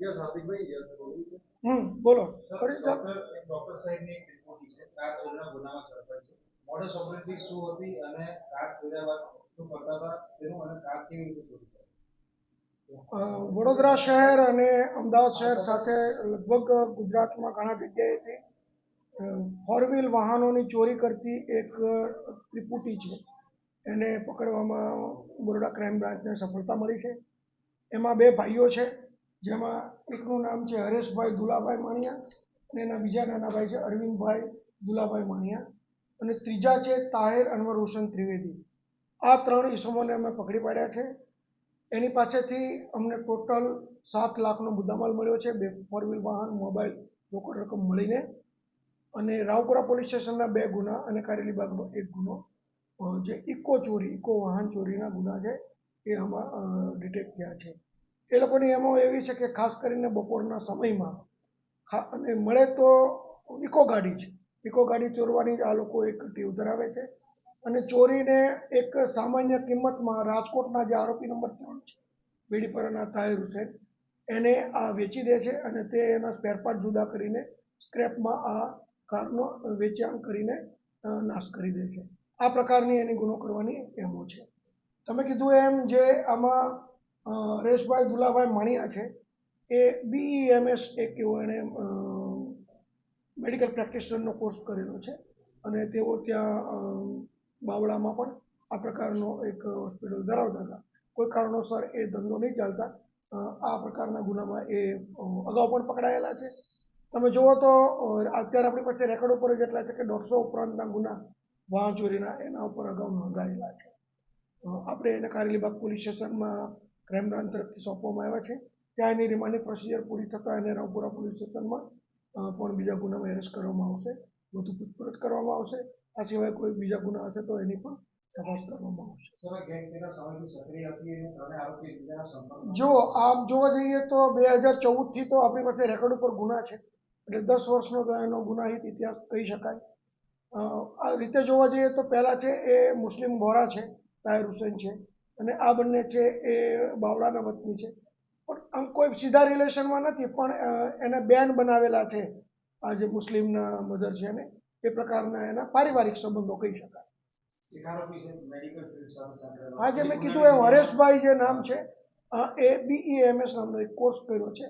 Yes હાર્દિકભાઈ yes બોલું. હમ બોલો. કરી એક ડોક્ટર સાહેબની એક રિપોર્ટ છે કાર ચોરીના ગુનામાં ઝડપાઈ છે. મોડસ ઓપરેટિવ શું હતી અને કાર ચોર્યા બાદ શું કરતા હતા તેનું અને કાર કેવી રીતે ચોરી વડોદરા શહેર અને અમદાવાદ શહેર સાથે લગભગ ગુજરાતમાં ઘણા જગ્યાએથી ફોર વ્હીલ વાહનોની ચોરી કરતી એક ત્રિપુટી છે. એને પકડવામાં બરોડા ક્રાઇમ બ્રાન્ચને સફળતા મળી છે. એમાં બે ભાઈઓ છે. જેમાં એકનું નામ છે હરેશભાઈ દુલાભાઈ માણિયા અને એના બીજા નાના ભાઈ છે અરવિંદભાઈ દુલાભાઈ માણિયા. અને ત્રીજા છે તાહેર અનવર હુસેન ત્રિવેદી. આ ત્રણ ઈસમોને અમે પકડી પાડ્યા છે. એની પાસેથી અમને ટોટલ સાત લાખનો મુદ્દામાલ મળ્યો છે. બે ફોર વ્હીલ વાહન, મોબાઈલ, રોકડ રકમ મળીને. અને રાવપુરા પોલીસ સ્ટેશનના બે ગુના અને કારેલીબાગનો એક ગુનો. જે ઇકો ચોરી, ઇકો વાહન ચોરીના ગુના છે એ આમાં ડિટેક્ટ થયા છે. એ લોકોની એમો એવી છે કે ખાસ કરીને બપોરના સમયમાં અને મળે તો ઇકો ગાડી છે ઇકો ગાડી ચોરવાની આ લોકો એક ટીવ ધરાવે છે. અને ચોરીને એક સામાન્ય કિંમતમાં રાજકોટના જે આરોપી નંબર ત્રણ છે બીડીપરાના તાહિર હુસેન, એને આ વેચી દે છે અને તે એના સ્પેરપાર્ટ જુદા કરીને સ્ક્રેપમાં આ કારનો વેચાણ કરીને નાશ કરી દે છે. આ પ્રકારની એની ગુનો કરવાની એમો છે. તમે કીધું એમ જે આમાં અ, હરેશભાઈ દુલાભાઈ માણિયા છે. એ બીઈએમએસ એક એવો એણે મેડિકલ પ્રેક્ટિશનરનો કોર્સ કરેલો છે. અને તેઓ ત્યાં બાવળામાં પણ આ પ્રકારનો એક હોસ્પિટલ ધરાવતા હતા. કોઈ કારણોસર એ ધંધો નહીં ચાલતા. આ પ્રકારના ગુનામાં એ અગાઉ પણ પકડાયેલા છે. તમે જુઓ તો અત્યારે આપણી પાસે રેકોર્ડ ઉપર જ એટલા છે કે દોઢસો ઉપરાંતના ગુના વાહન ચોરીના એના ઉપર અગાઉ નોંધાયેલા છે. આપણે એને કારેલીબાગ પોલીસ સ્ટેશનમાં ક્રાઇમ બ્રાન્ચ તરફથી સોંપવામાં આવ્યા છે. ત્યાં એની રિમાન્ડની પ્રોસિજર પૂરી થતાં એને રાવપુરા પોલીસ સ્ટેશનમાં પણ બીજા ગુનામાં એરેસ્ટ કરવામાં આવશે. વધુ પૂછપરછ કરવામાં આવશે. આ સિવાય કોઈ બીજા ગુના હશે તો એની પણ તપાસ કરવામાં આવશે. જો આમ જોવા જઈએ તો બે હજાર ચૌદથી તો આપણી પાસે રેકોર્ડ ઉપર ગુના છે. એટલે દસ વર્ષનો તો એનો ગુનાહિત ઇતિહાસ કહી શકાય. આ રીતે જોવા જઈએ તો પહેલાં છે એ મુસ્લિમ વોરા છે તાહિર હુસેન છે. અને આ બંને છે એ બાવળાના વતની છે. પણ આમ કોઈ સીધા રિલેશનમાં નથી પણ એને બેન બનાવેલા છે આ જે મુસ્લિમના મધર છે ને એ પ્રકારના એના પારિવારિક સંબંધો કહી શકાય. હા જે મેં કીધું એમ હરેશભાઈ જે નામ છે એ બીઈએમએસ નામનો એક કોર્સ કર્યો છે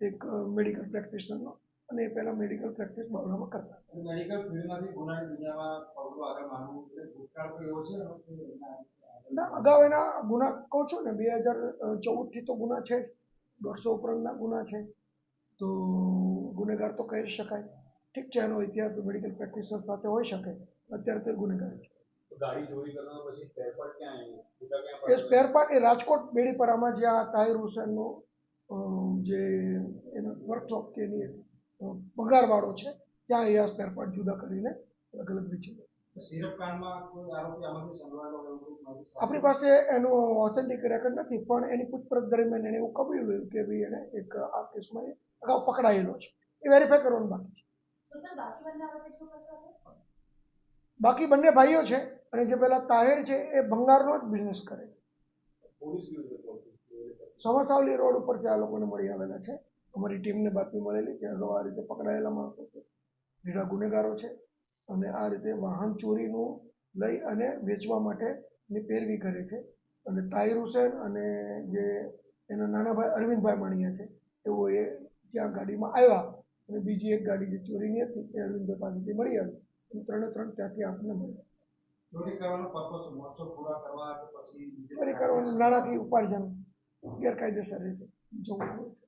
એક મેડિકલ પ્રેક્ટિશનરનો. અને એ પહેલાં મેડિકલ પ્રેક્ટિસ બાવળામાં કરતા. મેડિકલ ફિલ્ડમાંથી ગુનાની દુનિયામાં પગલું આગળ માનવું એટલે ભૂતકાળ તો એવો છે? એનો કે એના ના અગાઉ એના ગુના કહું છું ને બે હજાર ચૌદથી તો ગુના છે જ. દોઢસો ઉપરાંતના ગુના છે. તો ગુનેગાર તો કહી શકાય. ઠીક છે એનો ઇતિહાસ મેડિકલ પ્રેક્ટિસ સાથે હોઈ શકે. અત્યારે તો એ ગુનેગાર છે. એ? સ્પેર પાર્ટ એ રાજકોટ બેડીપરામાં જ્યાં તાહિર હુસેનનું જે એનો વર્કશોપ કે એની પગારવાળો છે ત્યાં એ આ સ્પેર પાર્ટ જુદા કરીને અલગ અલગ વેચી આપણી પાસે એનું ઓથેન્ટિક રેકોર્ડ નથી પણ એની પૂછપરછ દરમિયાન એને એવું કબૂલ્યું કે ભાઈ એને એક આ કેસમાં અગાઉ પકડાયેલો છે. એ વેરીફાઈ કરવાનું બાકી છે. બાકી બંને ભાઈઓ છે અને જે પેલા તાહેર છે એ ભંગારનો જ બિઝનેસ કરે છે. સમસાવલી રોડ ઉપરથી આ લોકોને મળી આવેલા છે. અમારી ટીમને બાતમી મળેલી કે અગાઉ આ રીતે પકડાયેલા માણસો છે. લીલા ગુનેગારો છે અને આ રીતે વાહન ચોરીનું લઈ અને વેચવા માટેની પેરવી કરે છે. અને તાહિર હુસેન અને જે એના નાના ભાઈ અરવિંદભાઈ માણિયા છે એવો એ ત્યાં ગાડીમાં આવ્યા અને બીજી એક ગાડી જે ચોરીની હતી એ અરવિંદભાઈ પાસેથી મળી આવી. અને ત્રણે ત્રણ ત્યાંથી આપણને મળી. ચોરી કરવાનો નાણાકીય ઉપાર્જન ગેરકાયદેસર રીતે જોવું હોય છે.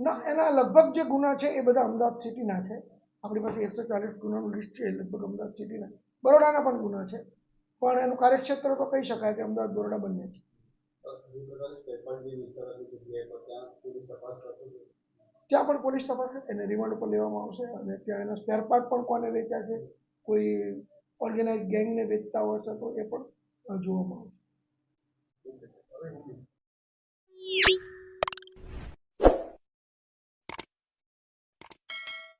ના, એના લગભગ જે ગુના છે એ બધા અમદાવાદ સિટીના છે. આપણી પાસે એકસો ચાલીસ ગુનાનું લિસ્ટ છે લગભગ અમદાવાદ સિટીના. બરોડાના પણ ગુના છે. પણ એનું કાર્યક્ષેત્ર તો કહી શકાય કે અમદાવાદ બરોડા બંને છે. ત્યાં પણ પોલીસ તપાસ એને રિમાન્ડ ઉપર લેવામાં આવશે અને ત્યાં એના સ્પેર પાર્ટ પણ કોને વેચ્યા છે, કોઈ ઓર્ગેનાઇઝ ગેંગને વેચતા હોય છે, તો એ પણ જોવામાં આવશે. Beep.